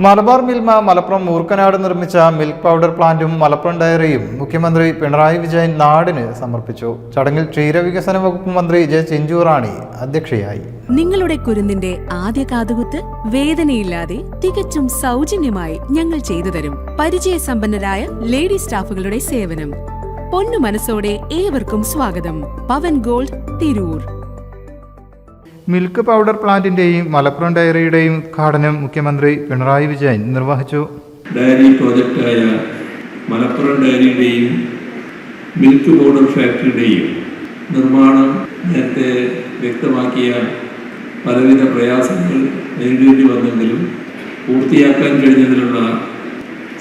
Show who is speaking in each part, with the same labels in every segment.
Speaker 1: മലബാർ മിൽമ മലപ്പുറം മൂർക്കനാട് നിർമ്മിച്ച milk powder പ്ലാന്റും മലപ്പുറം ഡയറിയും മുഖ്യമന്ത്രി പിണറായി വിജയൻ നാടിന് സമർപ്പിച്ചു. ചടങ്ങിൽ ക്ഷീരവികസന വകുപ്പ് മന്ത്രി ജെ ചിഞ്ചുറാണി അധ്യക്ഷയായി.
Speaker 2: നിങ്ങളുടെ കുരുന്നിന്റെ ആദ്യ കാതുകുത്ത് വേദനയില്ലാതെ തികച്ചും സൗജന്യമായി ഞങ്ങൾ ചെയ്തു തരും. പരിചയസമ്പന്നരായ ലേഡി സ്റ്റാഫുകളുടെ സേവനം. പൊന്നു മനസ്സോടെ ഏവർക്കും സ്വാഗതം. Pavan gold Tirur.
Speaker 1: Milk powder പ്ലാന്റിന്റെയും Malappuram ഡയറിയുടെയും ഉദ്ഘാടനം മുഖ്യമന്ത്രി പിണറായി വിജയൻ നിർവഹിച്ചു.
Speaker 3: ഡയറി പ്രോജക്റ്റായ മലപ്പുറം ഡയറിയുടെയും മിൽക്ക് പൗഡർ ഫാക്ടറിയുടെയും നിർമ്മാണം നേരത്തെ വ്യക്തമാക്കിയ പലവിധ പ്രയാസങ്ങൾ നേരിടേണ്ടി വന്നെങ്കിലും പൂർത്തിയാക്കാൻ കഴിഞ്ഞതിലുള്ള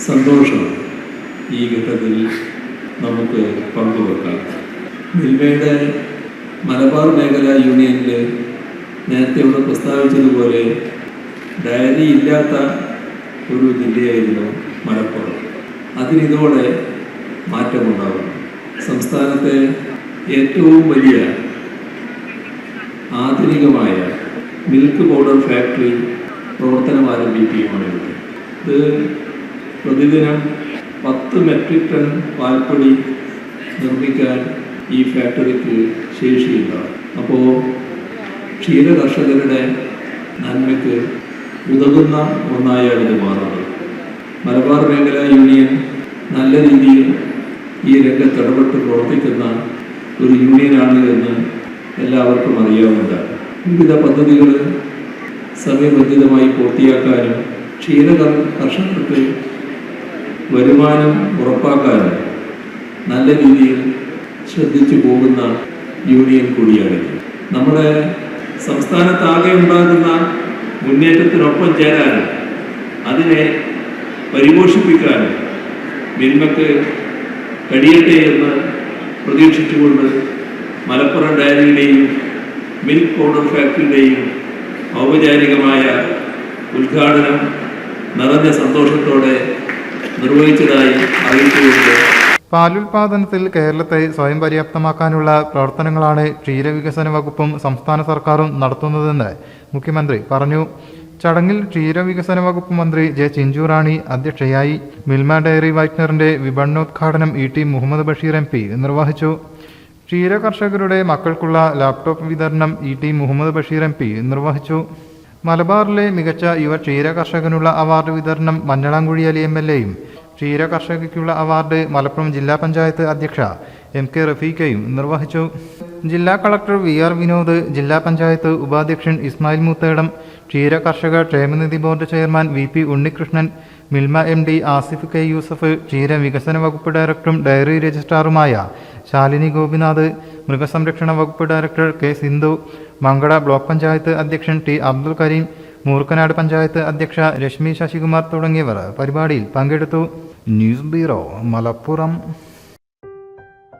Speaker 3: സന്തോഷം ഈ ഘട്ടത്തിൽ നമുക്ക് പങ്കുവെക്കാം. മിൽമയുടെ മലബാർ മേഖല യൂണിയനിൽ നേരത്തെ ഇവിടെ പ്രസ്താവിച്ചതുപോലെ ഡയറി ഇല്ലാത്ത ഒരു ജില്ലയായിരുന്നു മലപ്പുറം. അതിനിതോടെ മാറ്റമുണ്ടാകും. സംസ്ഥാനത്തെ ഏറ്റവും വലിയ ആധുനികമായ മിൽക്ക് പൗഡർ ഫാക്ടറി പ്രവർത്തനം ആരംഭിക്കുകയാണ് ഇത് പ്രതിദിനം പത്ത് മെട്രിക് ടൺ പാൽപ്പൊടി നിർമ്മിക്കാൻ ഈ ഫാക്ടറിക്ക് ശേഷിയുണ്ടാകും. അപ്പോൾ ക്ഷീര കർഷകരുടെ നന്മയ്ക്ക് ഉതകുന്ന ഒന്നായാണ് ഇത് മാറുന്നത് മലബാർ മേഖല യൂണിയൻ നല്ല രീതിയിൽ ഈ രംഗത്ത് ഇടപെട്ട് പ്രവർത്തിക്കുന്ന ഒരു യൂണിയനാണ് എന്ന് എല്ലാവർക്കും അറിയാവുന്നതാണ്. വിവിധ പദ്ധതികൾ സമയബന്ധിതമായി പൂർത്തിയാക്കാനും ക്ഷീര കർ- കർഷകർക്ക് വരുമാനം ഉറപ്പാക്കാനും നല്ല രീതിയിൽ ശ്രദ്ധിച്ചു പോകുന്ന യൂണിയൻ കൂടിയാണിത്. നമ്മുടെ സംസ്ഥാനത്താകെ ഉണ്ടാകുന്ന മുന്നേറ്റത്തിനൊപ്പം ചേരാനും അതിനെ പരിപോഷിപ്പിക്കാനും മിൽമക്ക് കഴിയട്ടെ എന്ന് പ്രതീക്ഷിച്ചുകൊണ്ട് മലപ്പുറം ഡയറിയുടെയും മിൽക്ക് പൗഡർ ഫാക്ടറിയുടെയും ഔപചാരികമായ ഉദ്ഘാടനം നിറഞ്ഞ സന്തോഷത്തോടെ നിർവഹിച്ചതായി അറിയിച്ചുകൊണ്ട്
Speaker 1: പാലുൽപാദനത്തിൽ കേരളത്തെ സ്വയം പര്യാപ്തമാക്കാനുള്ള പ്രവർത്തനങ്ങളാണ് ക്ഷീരവികസന വകുപ്പും സംസ്ഥാന സർക്കാരും നടത്തുന്നതെന്ന് മുഖ്യമന്ത്രി പറഞ്ഞു. ചടങ്ങിൽ ക്ഷീരവികസന വകുപ്പ് മന്ത്രി ജെ ചിഞ്ചുറാണി അധ്യക്ഷയായി മിൽമ ഡയറി വൈറ്റ്നറിന്റെ വിപണനോദ്ഘാടനം E T Muhammad Basheer M P നിർവഹിച്ചു. ക്ഷീര കർഷകരുടെ മക്കൾക്കുള്ള ലാപ്ടോപ്പ് വിതരണം E T Muhammad Basheer M P നിർവഹിച്ചു. മലബാറിലെ മികച്ച യുവ ക്ഷീര കർഷകനുള്ള അവാർഡ് വിതരണം മഞ്ഞളാംകുഴി അലി എം എൽ എയും ക്ഷീര കർഷകയ്ക്കുള്ള അവാർഡ് മലപ്പുറം ജില്ലാ പഞ്ചായത്ത് അധ്യക്ഷ എം കെ റഫീഖയും നിർവഹിച്ചു. ജില്ലാ കളക്ടർ വി ആർ വിനോദ് ജില്ലാ പഞ്ചായത്ത് ഉപാധ്യക്ഷൻ ഇസ്മായിൽ മൂത്തേടം ക്ഷീര കർഷക ക്ഷേമനിധി board chairman V P Unnikrishnan Milma M D Asif K Yusuf ക്ഷീര വികസന വകുപ്പ് ഡയറക്ടറും ഡയറി രജിസ്ട്രാറുമായ ശാലിനി ഗോപിനാഥ് മൃഗസംരക്ഷണ വകുപ്പ് director K Sindhu Mankada block panchayat അധ്യക്ഷൻ ടി അബ്ദുൽ കരീം മൂർക്കനാട് പഞ്ചായത്ത് അധ്യക്ഷ രശ്മി ശശികുമാർ തുടങ്ങിയവർ പരിപാടിയിൽ പങ്കെടുത്തു. News bureau Malappuram